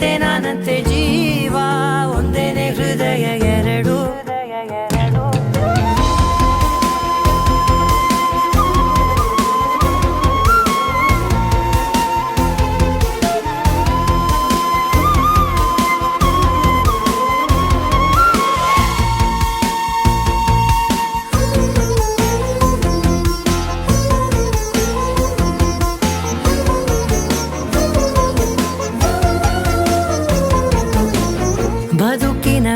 ನಾನಂತೆ ನಾನಂತೆ ಜೀವ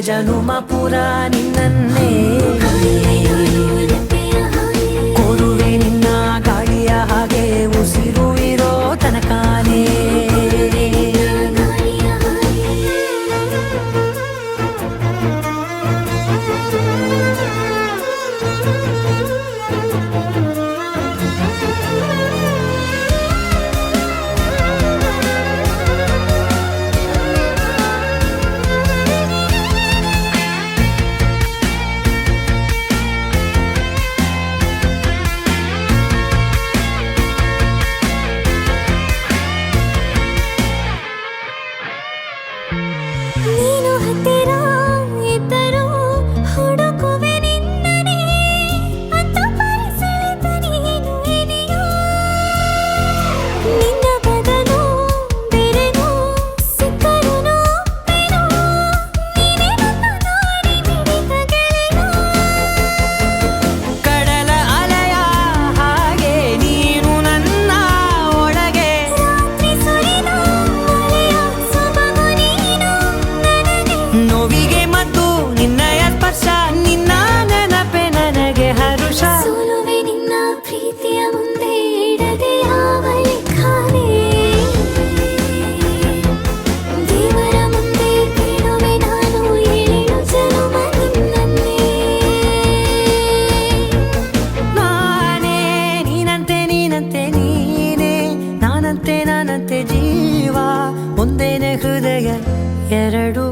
ಜನುಮಪುರ ನಿನ್ನನ್ನೇ ಒಂದೇನೆ ಹೃದಯ ಎರಡು